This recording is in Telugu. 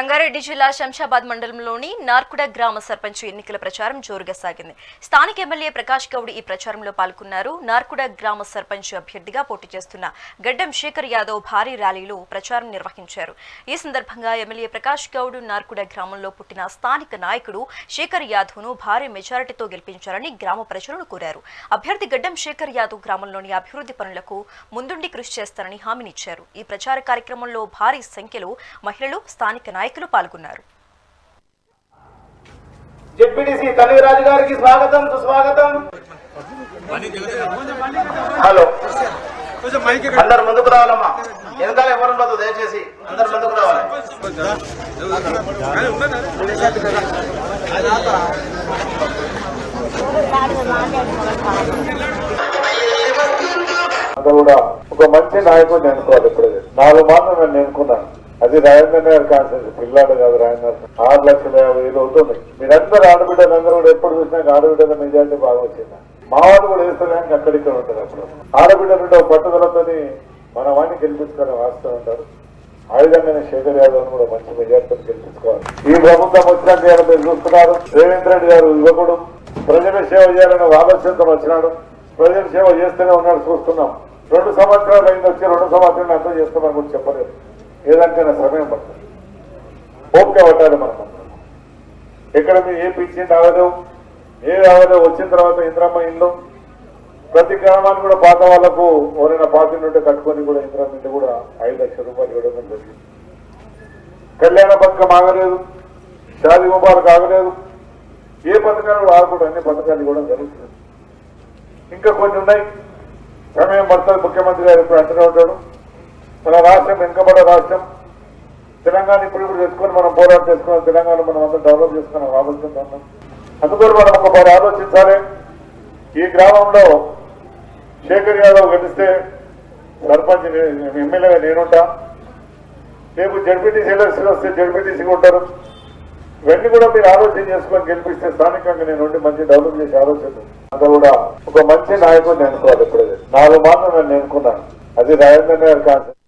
రంగారెడ్డి జిల్లా శంషాబాద్ మండలంలోని నార్కుడ గ్రామ సర్పంచ్ ఎన్నికల ప్రచారం జోరుగా సాగింది. స్థానిక ఎమ్మెల్యే ప్రకాష్ గౌడ్ ఈ ప్రచారంలో పాల్గొన్నారు. నార్కుడ గ్రామ సర్పంచ్ అభ్యర్థిగా పోటీ చేస్తున్న గడ్డం శేఖర్ యాదవ్ భారీ ర్యాలీలో ప్రచారం నిర్వహించారు. ఈ సందర్భంగా ఎమ్మెల్యే ప్రకాష్ గౌడ్ నార్కుడ గ్రామంలో పుట్టిన స్థానిక నాయకుడు శేఖర్ యాదవ్ను భారీ మెజారిటీతో గెలిపించాలని గ్రామ ప్రజలను కోరారు. అభ్యర్థి గడ్డం శేఖర్ యాదవ్ గ్రామంలోని అభివృద్ధి పనులకు ముందుండి కృషి చేస్తారని హామీనిచ్చారు. ఈ ప్రచార కార్యక్రమంలో భారీ సంఖ్యలో మహిళలు స్థానిక నాయకులు పాల్గొన్నారు. జెడ్పీటీసీ కనీరాజు గారికి స్వాగతం సుస్వాగతం. హలో. అందరు ముందుకు రావాలమ్మా. వెనకాల ఎవరు ఉండదు దయచేసి అందరు ముందుకు రావాలి. అంతా కూడా ఒక మంచి నాయకుడిని ఎన్నుకోవాలి ఇప్పుడు. నాలుగు మాత్రం నేను ఎన్నుకున్నాను. అది రాజేంద్ర గారి కాన్సెన్స్. పిల్లాడు కాదు రాజేంద్ర ఆరు లక్షల యాభై వేలు అవుతుంది. మీరందరూ ఆడబిడ్డలందరూ కూడా ఎప్పుడు చూసినా ఆడబిడ్డల మెజారిటీ బాగా వచ్చింది. మా వాళ్ళు కూడా వేస్తున్నానికి అక్కడిక్కడ ఉంటారు అప్పుడు. ఆడబిడ్డలు ఉండే ఒక పట్టుదలతోని మన వాడిని గెలిపించుకొని వాస్తూ ఉంటారు. ఆ విధంగానే శేఖర్ యాదవ్ కూడా మంచి మెజార్టీతో గెలిపించుకోవాలి. ఈ ప్రభుత్వం వచ్చినాక మీరు చూస్తున్నారు? రేవంత్ రెడ్డి గారు యువకుడు. ప్రజల సేవ చేయాలని ఆలోచనతో వచ్చినాడు. ప్రజల సేవ చేస్తూనే ఉన్నాడు చూస్తున్నాం. రెండు సంవత్సరాలు అయింది వచ్చి రెండు సంవత్సరాలు అర్థం చేస్తామని కూడా చెప్పలేదు. ఏదానికైనా సమయం పడుతుంది. ఓపిక పట్టాలి మనం. ఇక్కడ మీరు ఏ పింఛన్ రావదు ఏ రావదు వచ్చిన తర్వాత ఇంద్రమ్మ ఇల్లు ప్రతి గ్రామానికి కూడా పాత వాళ్ళకు ఎవరైనా పాత కట్టుకొని కూడా ఇంద్రమ్మ ఇల్లు కూడా ఐదు లక్షల రూపాయలు ఇవ్వడం జరిగింది. కళ్యాణ పథకం ఆగలేదు. షాది ముబారక్ ఆగలేదు. ఏ పథకాలు ఆగకూడదు. అన్ని పథకాలు ఇవ్వడం జరుగుతుంది. ఇంకా కొన్ని ఉన్నాయి. సమయం పడుతుంది ముఖ్యమంత్రి గారు ఇప్పుడు అంటూనే ఉంటాడు. మన రాష్ట్రం వెనుకబడ్డ రాష్ట్రం. తెలంగాణ ఇప్పుడు ఇప్పుడు తెచ్చుకొని మనం పోరాటం చేసుకున్నాం. తెలంగాణ మనం అందరం డెవలప్ చేసుకున్నాం. ఆలోచన అన్నాం అందుకని మనం ఒక ఆలోచించాలి. ఈ గ్రామంలో శేఖర్ యాదవ్ గెలిస్తే సర్పంచ్ నే- ఎమ్మెల్యేగా నేనుంటా. రేపు జడ్పీటీసీ ఎలక్షన్ వస్తే జడ్పీటీసీగా ఉంటారు. ఇవన్నీ కూడా మీరు ఆలోచన చేసుకొని గెలిపిస్తే స్థానికంగా నేను ఉండి మంచి డెవలప్ చేసే ఆలోచన అంతా కూడా ఒక మంచి నాయకుడిని అనుకోవాలి ఇప్పుడు నాలుగు మాత్రం నేను అనుకున్నాను. అది రాజేంద్ర గారి కాన్సెప్ట్